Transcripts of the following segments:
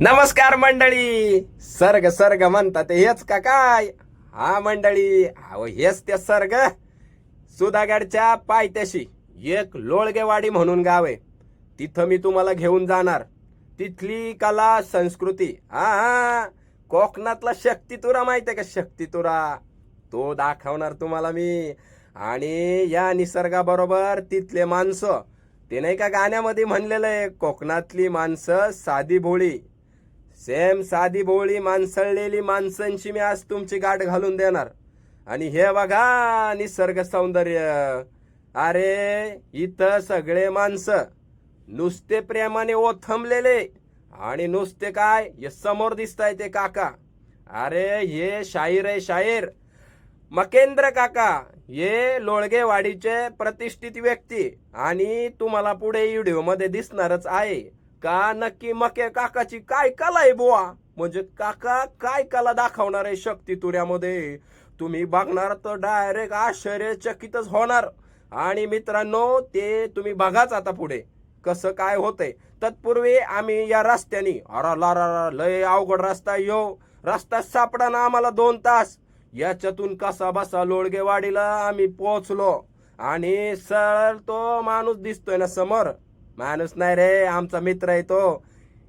नमस्कार मंडळी. सर्ग सर्ग म्हणतात हेच का काय? हा मंडळी अहो हेच ते सर्ग. सुधागडच्या पायथ्याशी एक लोळगेवाडी म्हणून गाव आहे. तिथं मी तुम्हाला घेऊन जाणार. तिथली कला संस्कृती हा हा. कोकणातला शक्तितुरा माहिती आहे का? शक्तितुरा. तो दाखवणार तुम्हाला मी. आणि या निसर्गाबरोबर तिथले माणसं. ते नाही का गाण्यामध्ये म्हणलेलं आहे कोकणातली माणसं साधी भोळी. सेम साधी भोळी माणसळलेली माणसांची मी आज तुमची गाठ घालून देणार. आणि हे बघा निसर्ग सौंदर्य. अरे इथं सगळे माणसं नुसते प्रेमाने ओथंबलेले. आणि नुसते काय हे समोर दिसताय ते काका. अरे हे शाहीर आहे शाहीर. मकेंद्र काका हे लोळगेवाडीचे प्रतिष्ठित व्यक्ती. आणि तुम्हाला पुढे व्हिडिओमध्ये दिसणारच आहे. का नक्की मके काकाची काय कला आहे बुवा? म्हणजे काका काय कला दाखवणार आहे शक्ती तुऱ्यामध्ये? तुम्ही बघणार तर डायरेक्ट आश्चर्यचकितच होणार. आणि मित्रांनो ते तुम्ही बघाच आता पुढे. कसं काय होतंय? तत्पूर्वी आम्ही या रस्त्याने अरा ला लय अवघड रस्ता यो. रस्ता सापडा ना आम्हाला दोन तास. याच्यातून कसा बसा लोळगेवाडीला आम्ही पोहोचलो. आणि सर तो माणूस दिसतोय ना समोर. माणूस नाही रे आमचा मित्र आहे तो.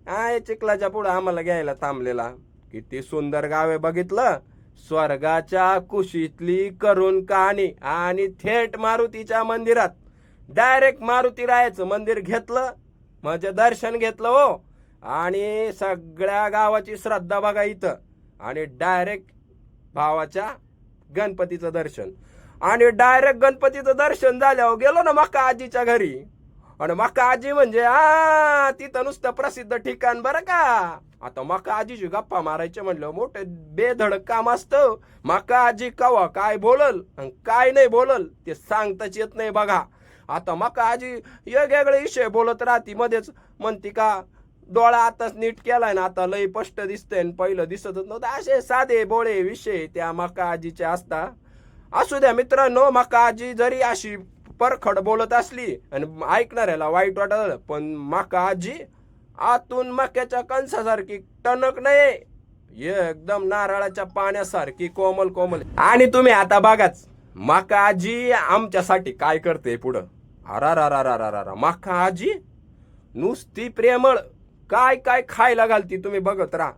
आहे चिखलाच्या पुढे आम्हाला घ्यायला थांबलेला. किती सुंदर गाव आहे बघितलं? स्वर्गाच्या कुशीतली करून कहाणी आणि थेट मारुतीच्या मंदिरात. डायरेक्ट मारुती रायाचं मंदिर घेतलं म्हणजे दर्शन घेतलं हो. आणि सगळ्या गावाची श्रद्धा बघा इथं. आणि डायरेक्ट भावाच्या गणपतीचं दर्शन. आणि डायरेक्ट गणपतीचं दर्शन झाल्यावर गेलो ना मका आजीच्या घरी. आणि मका आजी म्हणजे आ तिथं नुसतं प्रसिद्ध ठिकाण बरं का? आता मका आजीची गप्पा मारायचे म्हणलं मोठे बेधडक काम असतं. मका आजी कवा काय बोलल आणि काय नाही बोलल ते सांगताच येत नाही बघा. आता मका आजी वेगवेगळे विषय बोलत राहती मध्येच म्हणती का डोळा आताच नीट केलाय ना आता लय स्पष्ट दिसतंय आणि पहिलं दिसतच नव्हतं. असे साधे बोळे विषय त्या मका आजीचे असता. असू द्या मित्रांनो मका आजी जरी अशी परखड बोलत असली आणि ऐकणाऱ्याला वाईट वाटत पण माका आजी आतून मक्याच्या कणसासारखी टणक नाही एकदम नारळाच्या पाण्यासारखी कोमल कोमल. आणि तुम्ही आता बघाच माका आजी आमच्यासाठी काय करते पुढं? अरा रा रा रा आजी नुसती प्रेमळ. काय काय खायला घालती तुम्ही बघत राहा.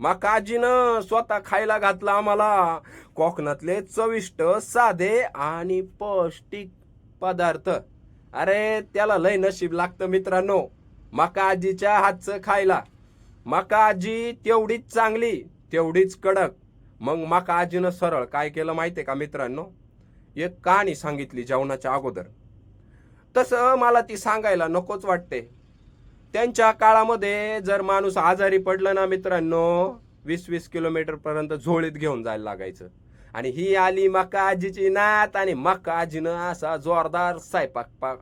माका आजीनं स्वतः खायला घातलं आम्हाला. कोकणातले चविष्ट साधे आणि पौष्टिक पदार्थ. अरे त्याला लय नशीब लागतं मित्रांनो. मका आजीच्या हातचं खायला. मका आजी तेवढीच चांगली तेवढीच कडक. मग मका आजीनं सरळ काय केलं माहितीये का मित्रांनो? एक कहाणी सांगितली जेवणाच्या अगोदर. तसं मला ती सांगायला नकोच वाटते. त्यांच्या काळामध्ये जर माणूस आजारी पडलं ना मित्रांनो वीस वीस किलोमीटर पर्यंत झोळीत घेऊन जायला लागायचं. आणि ही आली मका आजीची नात आणि मका आजीनं असा जोरदार स्वयंपाक पाक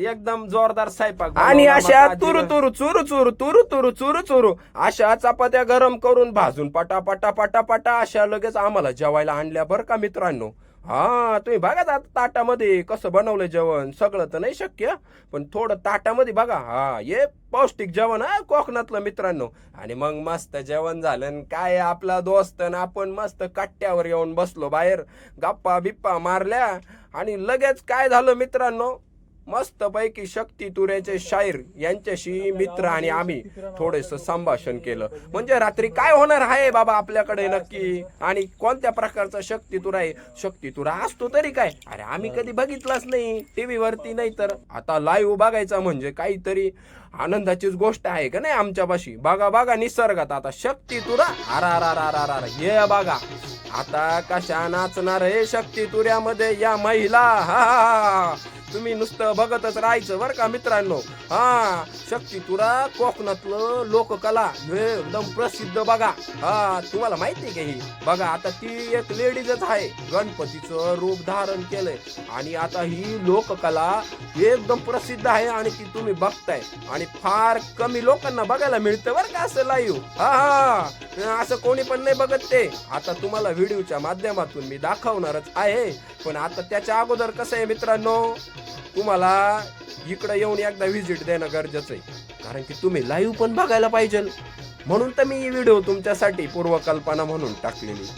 एकदम जोरदार स्वयंपाक आणि अशा तुरु तुरु चुरू चुरू तुरु तुरु चुरू चुरू अशा चपात्या गरम करून भाजून पटा पटा पटा पटा अशा लगेच आम्हाला जेवायला आणल्या बरं का मित्रांनो. हा तुम्ही बघा आता ताटामध्ये कसं बनवलं जेवण. सगळं तर नाही शक्य पण थोडं ताटामध्ये बघा. हा हे पौष्टिक जेवण हा कोकणातलं मित्रांनो. आणि मग मस्त जेवण झालं आणि काय आपला दोस्त आणि आपण मस्त कट्ट्यावर येऊन बसलो बाहेर. गप्पा बिप्पा मारल्या आणि लगेच काय झालं मित्रांनो? मस्तपैकी शक्ती तुरेचे शाहीर यांच्याशी मित्र आणि आम्ही थोडस संभाषण केलं. म्हणजे रात्री काय होणार आहे बाबा आपल्याकडे नक्की? आणि कोणत्या प्रकारचा शक्ती तुरा आहे? शक्ती तुरा असतो तरी काय? अरे आम्ही कधी बघितलाच नाही टीव्ही वरती नाही तर. आता लाईव्ह बघायचा म्हणजे काहीतरी आनंदाचीच गोष्ट आहे का नाही आमच्यापाशी? बघा बघा निसर्गात आता शक्ती तुरा. अरा रा ये बघा. आता कशा नाचणार हे शक्ती तुऱ्यामध्ये या महिला? हा हा, हा. तुम्ही नुसतं बघतच राहायचं बरं का मित्रांनो. हा शक्ती तुरा कोकणातलं लोककला एकदम प्रसिद्ध बघा. हा तुम्हाला माहिती आहे का ही? बघा आता ती एक लेडीजच आहे गणपतीचं रूप धारण केलंय. आणि आता ही लोककला एकदम प्रसिद्ध आहे आणि ती तुम्ही बघताय. आणि फार कमी लोकांना बघायला मिळतं बरं का असं लाईव्ह हा हा. असं कोणी पण नाही बघत ते. आता तुम्हाला व्हिडिओच्या माध्यमातून मी दाखवणारच आहे. पण आता त्याच्या अगोदर कसं आहे मित्रांनो? तुम्हाला इकडं येऊन एकदा व्हिजिट देणं गरजेचं आहे. कारण की तुम्ही लाईव्ह पण बघायला पाहिजे. म्हणून तर मी ही व्हिडिओ तुमच्यासाठी पूर्वकल्पना म्हणून टाकलेली.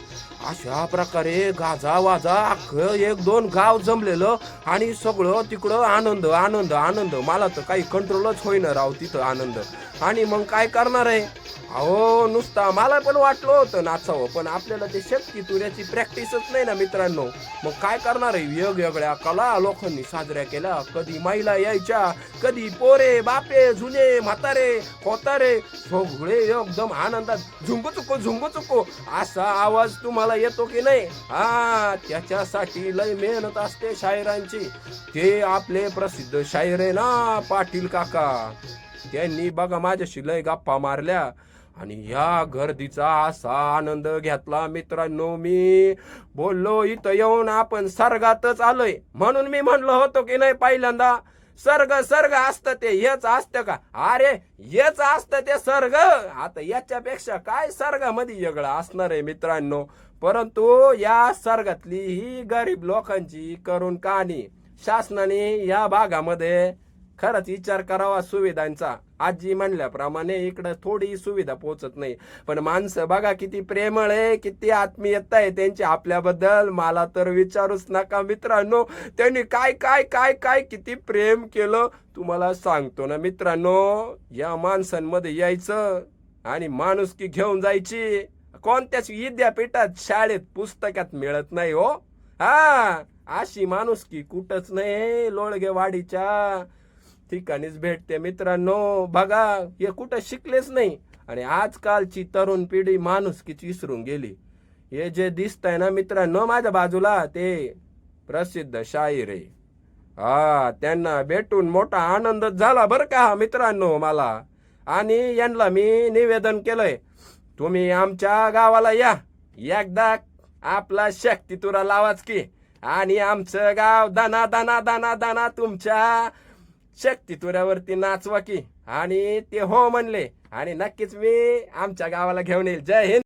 अशा प्रकारे गाजा वाजा अख्खं एक दोन गाव जमलेलं आणि सगळं तिकडं आनंद आनंद आनंद. मला तर काही कंट्रोलच होईना राव तिथं आनंद. आणि मग काय करणार आहे? अहो नुसता मला पण वाटलं होतं नाचावं पण आपल्याला ते शक्ती तुऱ्याची प्रॅक्टिसच नाही ना मित्रांनो. मग काय करणार आहे? वेगवेगळ्या कला लोकांनी साजऱ्या केल्या. कधी महिला यायच्या कधी पोरे बापे जुने म्हातारे कोतारे सगळे एकदम आनंदात. झुंग चुको झुंग चुको. असा आवाज तुम्हाला येतो की नाही? हा त्याच्यासाठी लय मेहनत असते शायरांची. ते आपले प्रसिद्ध शायर आहे ना पाटील काका. त्यांनी बघा माझ्याशी लय गप्पा मारल्या. आणि या गर्दीचा असा आनंद घेतला मित्रांनो मी बोललो इथं येऊन आपण सर्गातच आलोय. म्हणून मी म्हणलो होतो की नाही पहिल्यांदा सर्ग सर्ग असतं ते हेच असतं का? अरे हेच असतं ते सर्ग आता याच्यापेक्षा काय सर्गामध्ये वेगळं असणार आहे मित्रांनो? परंतु या सर्गातली ही गरीब लोकांची करून कहाणी शासनाने या भागामध्ये खरंच विचार करावा सुविधांचा. आजी म्हणल्याप्रमाणे इकडं थोडी सुविधा पोचत नाही. पण माणसं बघा किती प्रेमळ आहे किती आत्मीयता आहे त्यांची आपल्याबद्दल. मला तर विचारूच नका मित्रांनो. त्यांनी काय काय काय काय किती प्रेम केलं तुम्हाला सांगतो ना मित्रांनो. या माणसांमध्ये यायचं आणि माणुसकी घेऊन जायची. कोणत्याच विद्यापीठात शाळेत पुस्तकात मिळत नाही हो. हा अशी माणुसकी कुठंच नाही लोळगेवाडीच्या. ठिकाणीच भेटते. मित्रांनो बघा हे कुठं शिकलेच नाही. आणि आजकालची तरुण पिढी माणुसकीच विसरून गेली. हे जे दिसतंय ना मित्रांनो माझ्या बाजूला ते प्रसिद्ध शाहीर आहे हा त्यांना भेटून मोठा आनंद झाला बरं का मित्रांनो मला. आणि यांना मी निवेदन केलंय तुम्ही आमच्या गावाला या. एकदा आपला शक्ती तुरा लावाच की. आणि आमचं गाव दाना दाना दाना दाना तुमच्या शक्ती तुऱ्यावरती नाचवा की. आणि ते हो म्हणले. आणि नक्कीच मी आमच्या गावाला घेऊन येईल. जय हिंद.